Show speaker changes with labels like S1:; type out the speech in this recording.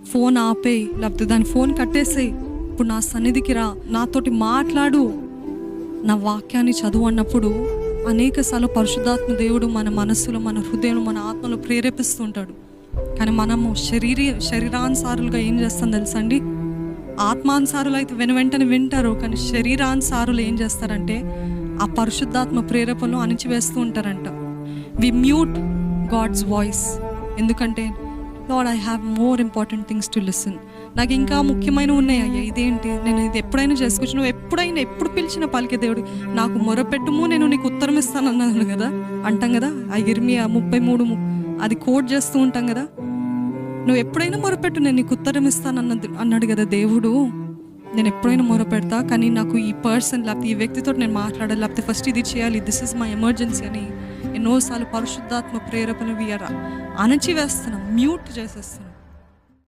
S1: Phone ఆపేయి లేకపోతే దాని phone కట్టేసేయి ఇప్పుడు నా సన్నిధికి రా నాతోటి మాట్లాడు. నా వాక్యాన్ని చదువు అన్నప్పుడు అనేక సార్లు పరిశుద్ధాత్మ దేవుడు మన మనస్సులో మన హృదయం మన ఆత్మలో ప్రేరేపిస్తుంటాడు. కానీ మనము శరీర శరీరానుసారులుగా ఏం చేస్తాం తెలుసండి ఆత్మానుసారులు అయితే వెను వెంటనే వింటారు కానీ శరీరానుసారులు ఏం చేస్తారంటే ఆ పరిశుద్ధాత్మ ప్రేరేపణను అణిచివేస్తూ ఉంటారంట. వి మ్యూట్ గాడ్స్ వాయిస్ ఎందుకంటే lord I have more important things to listen నాకు ఇంకా ముఖ్యమైన ఉన్నాయి అయ్యా. ఇదేంటి? నేను ఇది ఎప్పుడైనా చేసుకోవచ్చు నువ్వు ఎప్పుడైనా ఎప్పుడు పిలిచిన పలికే దేవుడు? నాకు మొరపెట్టుము నేను నీకు ఉత్తరం ఇస్తాను అన్నాను కదా? అంటాం కదా? ఆ ఇర్మియా ముప్పై మూడు అది కోట్ చేస్తూ ఉంటాం కదా? నువ్వు ఎప్పుడైనా మొరపెట్టు నేను నీకు ఉత్తరం ఇస్తాను అన్నది అన్నాడు కదా దేవుడు. నేను ఎప్పుడైనా మొరపెడతా కానీ నాకు ఈ పర్సన్ లేకపోతే ఈ వ్యక్తితో నేను మాట్లాడాలి లేకపోతే ఫస్ట్ ఇది చేయాలి దిస్ ఇస్ మై ఎమర్జెన్సీ అని ఎన్నోసార్లు పరిశుద్ధాత్మ ప్రేరేపణ వీయరా అణచివేస్తున్నాం మ్యూట్ చేసేస్తున్నాం.